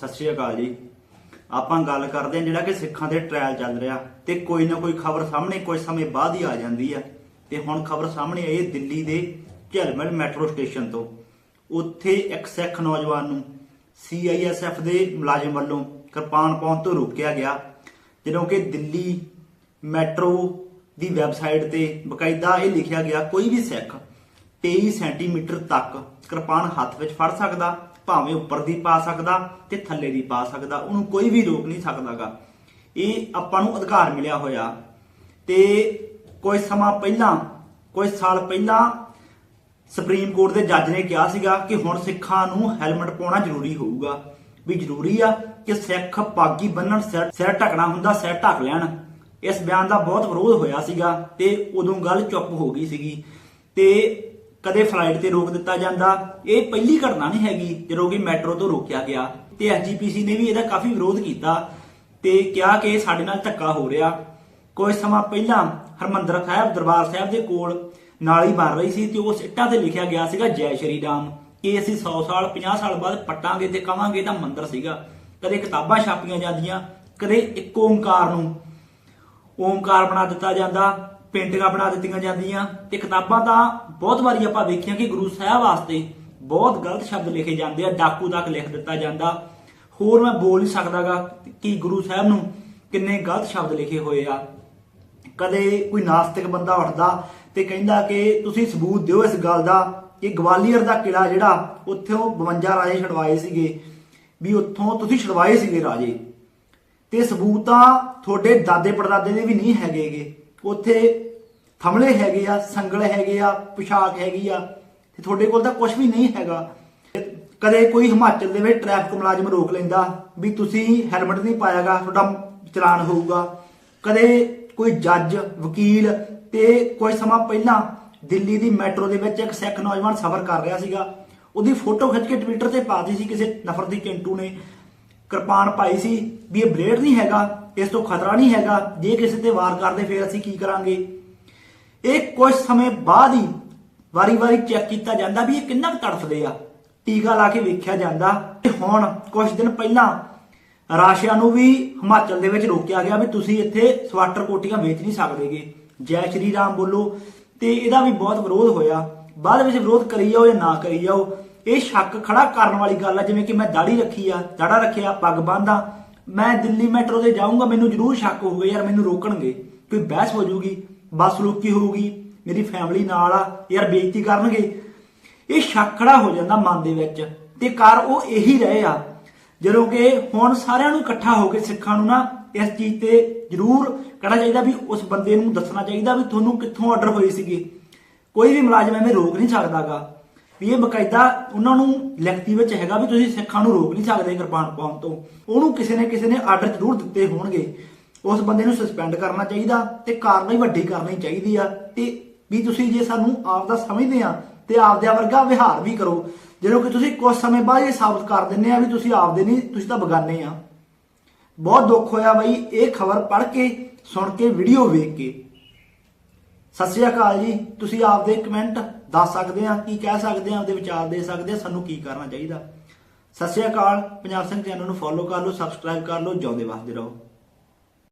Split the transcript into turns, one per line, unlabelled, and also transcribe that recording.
ਸਤਿ ਸ਼੍ਰੀ ਅਕਾਲ ਜੀ। ਆਪਾਂ ਗੱਲ ਕਰਦੇ ਹਾਂ ਜਿਹੜਾ ਕਿ ਸਿੱਖਾਂ ਦੇ ਟ੍ਰਾਇਲ ਚੱਲ ਰਿਹਾ ਤੇ ਕੋਈ ਨਾ ਕੋਈ ਖਬਰ ਸਾਹਮਣੇ, ਕੁਝ ਸਮੇਂ ਬਾਅਦ ਹੀ ਆ ਜਾਂਦੀ ਆ। ਤੇ ਹੁਣ ਖਬਰ ਸਾਹਮਣੇ ਆਈ ਹੈ ਦਿੱਲੀ ਦੇ ਝਲਮਲ ਮੈਟਰੋ ਸਟੇਸ਼ਨ ਤੋਂ। ਉੱਥੇ ਇੱਕ ਸਿੱਖ ਨੌਜਵਾਨ ਨੂੰ ਸੀਆਈਐਸਐਫ ਦੇ ਮੁਲਾਜ਼ਮ ਵੱਲੋਂ ਕਿਰਪਾਨ ਪਾਉਣ ਤੋਂ ਰੋਕਿਆ ਗਿਆ, ਜਦੋਂ ਕਿ ਦਿੱਲੀ ਮੈਟਰੋ ਦੀ ਵੈਬਸਾਈਟ ਤੇ ਬਕਾਇਦਾ ਇਹ ਲਿਖਿਆ ਗਿਆ, ਕੋਈ ਵੀ ਸਿੱਖ 23 ਸੈਂਟੀਮੀਟਰ ਤੱਕ ਕਿਰਪਾਨ ਹੱਥ ਵਿੱਚ ਫੜ ਸਕਦਾ। ਭਾਵੇਂ ਉੱਪਰ ਦੀ ਪਾ ਸਕਦਾ ਤੇ ਥੱਲੇ ਦੀ ਪਾ ਸਕਦਾ, ਉਹਨੂੰ ਕੋਈ ਵੀ ਰੋਕ ਨਹੀਂ ਸਕਦਾਗਾ। ਇਹ ਆਪਾਂ ਨੂੰ ਅਧਿਕਾਰ ਮਿਲਿਆ ਹੋਇਆ। ਤੇ ਕੁਝ ਸਮਾਂ ਪਹਿਲਾਂ ਕੁਝ ਸਾਲ ਪਹਿਲਾਂ ਸੁਪਰੀਮ ਕੋਰਟ ਦੇ ਜੱਜ ਨੇ ਕਿਹਾ ਸੀਗਾ ਕਿ ਹੁਣ ਸਿੱਖਾਂ ਨੂੰ ਹੈਲਮਟ ਪਾਉਣਾ ਜ਼ਰੂਰੀ ਹੋਊਗਾ। ਵੀ ਜ਼ਰੂਰੀ ਆ ਕਿ ਸਿੱਖ ਪਾਗੀ ਬੰਨਣ, ਸਿਰ ਸਿਰ ਢਕਣਾ ਹੁੰਦਾ, ਸਿਰ ਢੱਕ ਲੈਣ। ਇਸ ਬਿਆਨ ਦਾ ਬਹੁਤ ਵਿਰੋਧ ਹੋਇਆ ਸੀਗਾ ਤੇ ਉਦੋਂ ਗੱਲ ਚੁੱਪ ਹੋ ਗਈ ਸੀਗੀ। ਤੇ ਕਦੇ ਫਲਾਈਟ ਤੇ ਰੋਕ ਦਿੱਤਾ ਜਾਂਦਾ। ਇਹ ਪਹਿਲੀ ਘਟਨਾ ਨਹੀਂ ਹੈਗੀ ਜਦੋਂ ਕਿ ਮੈਟਰੋ ਤੋਂ ਰੋਕਿਆ ਗਿਆ। ਤੇ ਐਸਜੀਪੀਸੀ ਨੇ ਵੀ ਇਹਦਾ ਕਾਫੀ ਵਿਰੋਧ ਕੀਤਾ ਤੇ ਕਿਹਾ ਕਿ ਸਾਡੇ ਨਾਲ ਧੱਕਾ ਹੋ ਰਿਹਾ। ਕੁਝ ਸਮਾਂ ਪਹਿਲਾਂ ਹਰਮੰਦਰ ਸਾਹਿਬ, ਦਰਬਾਰ ਸਾਹਿਬ ਦੇ ਕੋਲ ਨਾਲੀ ਬਣ ਰਹੀ ਸੀ ਤੇ ਉਸ ਇੱਟਾਂ ਤੇ ਲਿਖਿਆ ਗਿਆ ਸੀਗਾ, ਜੈ ਸ਼੍ਰੀ ਰਾਮ। ਕਿ ਅਸੀਂ 100 ਸਾਲ 50 ਸਾਲ ਬਾਅਦ ਪੱਟਾਂਗੇ ਤੇ ਕਵਾਂਗੇ ਤਾਂ ਮੰਦਰ ਸੀਗਾ। ਕਦੇ ਕਿਤਾਬਾਂ ਛਾਪੀਆਂ ਜਾਂਦੀਆਂ, ਕਦੇ ਇੱਕ ਓੰਕਾਰ ਨੂੰ। ਓਮਕਾਰ ਬਣਾ ਦਿੱਤਾ ਜਾਂਦਾ। ਪੇਂਟਿੰਗਾਂ ਬਣਾ ਦਿੱਤੀਆਂ ਜਾਂਦੀਆਂ ਤੇ ਕਿਤਾਬਾਂ ਤਾਂ ਬਹੁਤ ਵਾਰੀ ਆਪਾਂ ਵੇਖੀਆਂ ਕਿ ਗੁਰੂ ਸਾਹਿਬ ਵਾਸਤੇ ਬਹੁਤ ਗਲਤ ਸ਼ਬਦ ਲਿਖੇ ਜਾਂਦੇ ਆ, ਡਾਕੂ ਤੱਕ ਲਿਖ ਦਿੱਤਾ ਜਾਂਦਾ। ਹੋਰ ਮੈਂ ਬੋਲ ਨਹੀਂ ਸਕਦਾਗਾ ਕਿ ਗੁਰੂ ਸਾਹਿਬ ਨੂੰ ਕਿੰਨੇ ਗਲਤ ਸ਼ਬਦ ਲਿਖੇ ਹੋਏ ਆ। ਕਦੇ ਕੋਈ ਨਾਸਤਿਕ ਬੰਦਾ ਉੱਠਦਾ ਤੇ ਕਹਿੰਦਾ ਕਿ ਤੁਸੀਂ ਸਬੂਤ ਦਿਓ ਇਸ ਗੱਲ ਦਾ ਕਿ ਗਵਾਲੀਅਰ ਦਾ ਕਿਲਾ ਜਿਹੜਾ, ਉੱਥੋਂ 52 ਰਾਜੇ ਛਡਵਾਏ ਸੀਗੇ, ਵੀ ਉੱਥੋਂ ਤੁਸੀਂ ਛਡਵਾਏ ਸੀਗੇ ਰਾਜੇ। ਤੇ ਸਬੂਤ ਤਾਂ ਤੁਹਾਡੇ ਦਾਦੇ ਪੜਦਾਦੇ ਦੇ ਵੀ ਨਹੀਂ ਹੈਗੇਗੇ। ਉੱਥੇ ਥਮਲੇ ਹੈਗੇ ਆ, ਸੰਗਲ ਹੈਗੇ ਆ ਪੁਸ਼ਾਕ ਹੈਗੀ ਆ ਤੇ ਤੁਹਾਡੇ ਕੋਲ ਤਾਂ ਕੁਝ ਵੀ ਨਹੀਂ ਹੈਗਾ। ਕਦੇ ਕੋਈ ਹਿਮਾਚਲ ਦੇ ਵਿੱਚ ਟ੍ਰੈਫਿਕ ਮੁਲਾਜ਼ਮ ਰੋਕ ਲੈਂਦਾ ਵੀ ਤੁਸੀਂ ਹੈਲਮਟ ਨਹੀਂ ਪਾਇਆਗਾ, ਤੁਹਾਡਾ ਚਲਾਨ ਹੋਊਗਾ। ਕਦੇ ਕੋਈ ਜੱਜ ਵਕੀਲ ਤੇ ਕੁਝ ਸਮਾਂ ਪਹਿਲਾਂ ਦਿੱਲੀ ਦੀ ਮੈਟਰੋ ਦੇ ਵਿੱਚ ਇੱਕ ਸਿੱਖ ਨੌਜਵਾਨ ਸਫ਼ਰ ਕਰ ਰਿਹਾ ਸੀਗਾ। ਉਹਦੀ ਫੋਟੋ ਖਿੱਚ ਕੇ ਟਵਿੱਟਰ ਤੇ ਪਾ ਦਿੱਤੀ ਸੀ ਕਿਸੇ ਨਫ਼ਰ ਦੀ ਚਿੰਟੂ ਨੇ। ਕਿਰਪਾਨ ਪਾਈ ਸੀ ਵੀ ਇਹ ਬਲੇਡ ਨਹੀਂ ਹੈਗਾ, ਇਸ ਤੋਂ ਖਤਰਾ ਨਹੀਂ ਹੈਗਾ, ਜੇ ਕਿਸੇ ਤੇ ਵਾਰ ਕਰਦੇ ਫਿਰ ਅਸੀਂ ਕੀ ਕਰਾਂਗੇ? ਇਹ ਕੁਝ ਸਮੇਂ ਬਾਅਦ ਹੀ ਵਾਰੀ-ਵਾਰੀ ਚੈੱਕ ਕੀਤਾ ਜਾਂਦਾ ਵੀ ਇਹ ਕਿੰਨਾ ਤੜਫਦੇ ਆ। ਟੀਕਾ ਲਾ ਕੇ ਵੇਖਿਆ ਜਾਂਦਾ ਤੇ ਹੁਣ ਕੁਝ ਦਿਨ ਪਹਿਲਾਂ ਰਾਸ਼ੀਆ ਨੂੰ ਵੀ ਹਿਮਾਚਲ ਦੇ ਵਿੱਚ ਰੋਕਿਆ ਗਿਆ ਵੀ ਤੁਸੀਂ ਇੱਥੇ ਸਵਾਟਰ ਕੋਟੀਆਂ ਵੇਚ ਨਹੀਂ ਸਕਦੇਗੇ। ਜੈ ਸ਼੍ਰੀ ਰਾਮ ਬੋਲੋ। ਤੇ ਇਹਦਾ ਵੀ ਬਹੁਤ ਵਿਰੋਧ ਹੋਇਆ। ਬਾਅਦ ਵਿੱਚ ਵਿਰੋਧ ਕਰੀ ਜਾਓ ਜਾਂ ਨਾ ਕਰੀ ਜਾਓ ਇਹ ਸ਼ੱਕ ਖੜਾ ਕਰਨ ਵਾਲੀ ਗੱਲ ਆ, ਜਿਵੇਂ ਕਿ ਮੈਂ ਦਾੜੀ ਰੱਖੀ ਆ ਦਾੜਾ ਰੱਖਿਆ, ਪੱਗ ਬੰਨ੍ਹਦਾ। ਮੈਂ ਦਿੱਲੀ ਮੈਟਰੋ ਤੇ ਜਾਊਂਗਾ, ਮੈਨੂੰ ਜ਼ਰੂਰ ਸ਼ੱਕ ਹੋਊਗਾ, ਯਾਰ ਮੈਨੂੰ ਰੋਕਣਗੇ। ਕੋਈ ਬਹਿਸ ਹੋ ਜਾਊਗੀ ਬੱਸ ਰੁਕੀ ਹੋਊਗੀ, ਮੇਰੀ ਫੈਮਿਲੀ ਨਾਲ ਆ, ਯਾਰ ਬੇਇੱਜ਼ਤੀ ਕਰਨਗੇ। ਇਹ ਸ਼ੱਕ ਖੜਾ ਹੋ ਜਾਂਦਾ ਮਨ ਦੇ ਵਿੱਚ, ਤੇ ਕਰ ਉਹ ਇਹੀ ਰਹੇ ਆ। ਜਦੋਂ ਕਿ ਹੁਣ ਸਾਰਿਆਂ ਨੂੰ ਇਕੱਠਾ ਹੋ ਕੇ ਸਿੱਖਾਂ ਨੂੰ ਨਾ ਇਸ ਚੀਜ਼ ਤੇ ਜ਼ਰੂਰ ਕਹਿਣਾ ਚਾਹੀਦਾ ਵੀ ਉਸ ਬੰਦੇ ਨੂੰ ਦੱਸਣਾ ਚਾਹੀਦਾ ਵੀ ਤੁਹਾਨੂੰ ਕਿੱਥੋਂ ਆਰਡਰ ਹੋਏ ਸੀਗੇ। ਕੋਈ ਵੀ ਮੁਲਾਜ਼ਮ ਐਵੇਂ ਰੋਕ ਨਹੀਂ ਸਕਦਾਗਾ। ਵੀ ਇਹ ਬਕਾਇਦਾ ਉਹਨਾਂ ਨੂੰ ਲਿਖਤੀ ਵਿੱਚ ਹੈਗਾ ਵੀ ਤੁਸੀਂ ਸਿੱਖਾਂ ਨੂੰ ਰੋਕ ਨਹੀਂ ਸਕਦੇ ਕਿਰਪਾਨ ਪਾਉਣ ਤੋਂ। ਉਹਨੂੰ ਕਿਸੇ ਨੇ ਕਿਸੇ ਨੇ ਆਰਡਰ ਜ਼ਰੂਰ ਦਿੱਤੇ ਹੋਣਗੇ। ਉਸ ਬੰਦੇ ਨੂੰ ਸਸਪੈਂਡ ਕਰਨਾ ਚਾਹੀਦਾ ਤੇ ਕਾਰਵਾਈ ਵੱਡੀ ਕਰਨੀ ਚਾਹੀਦੀ ਆ। ਤੇ ਵੀ ਤੁਸੀਂ ਜੇ ਸਾਨੂੰ ਆਪ ਦਾ ਸਮਝਦੇ ਆ ਤੇ ਆਪਦਿਆਂ ਵਰਗਾ ਵਿਹਾਰ ਵੀ ਕਰੋ। ਜਦੋਂ ਕਿ ਤੁਸੀਂ ਕੁਝ ਸਮੇਂ ਬਾਅਦ ਇਹ ਸਾਬਤ ਕਰ ਦਿੰਦੇ ਆ ਵੀ ਤੁਸੀਂ ਆਪਦੇ ਨਹੀਂ, ਤੁਸੀਂ ਤਾਂ ਬਗਾਨੇ ਆ। ਬਹੁਤ ਦੁੱਖ ਹੋਇਆ ਬਾਈ ਇਹ ਖਬਰ ਪੜ੍ਹ ਕੇ, ਸੁਣ ਕੇ ਵੀਡੀਓ ਵੇਖ ਕੇ। ਸਤਿ ਸ਼੍ਰੀ ਅਕਾਲ ਜੀ। ਤੁਸੀਂ ਆਪਦੇ ਕਮੈਂਟ ਦੱਸ ਸਕਦੇ ਆ ਕੀ ਕਹਿ ਸਕਦੇ ਆ ਆਪਦੇ ਵਿਚਾਰ ਦੇ ਸਕਦੇ ਆ ਸਾਨੂੰ ਕੀ ਕਰਨਾ ਚਾਹੀਦਾ। ਸਤਿ ਸ਼੍ਰੀ ਅਕਾਲ, ਪੰਜਾਬ ਸਿੰਘ ਚੈਨਲ ਨੂੰ ਫੋਲੋ ਕਰ ਲਓ ਸਬਸਕ੍ਰਾਈਬ ਕਰ ਲਓ, ਜਿਉਂਦੇ ਵਸਦੇ ਰਹੋ।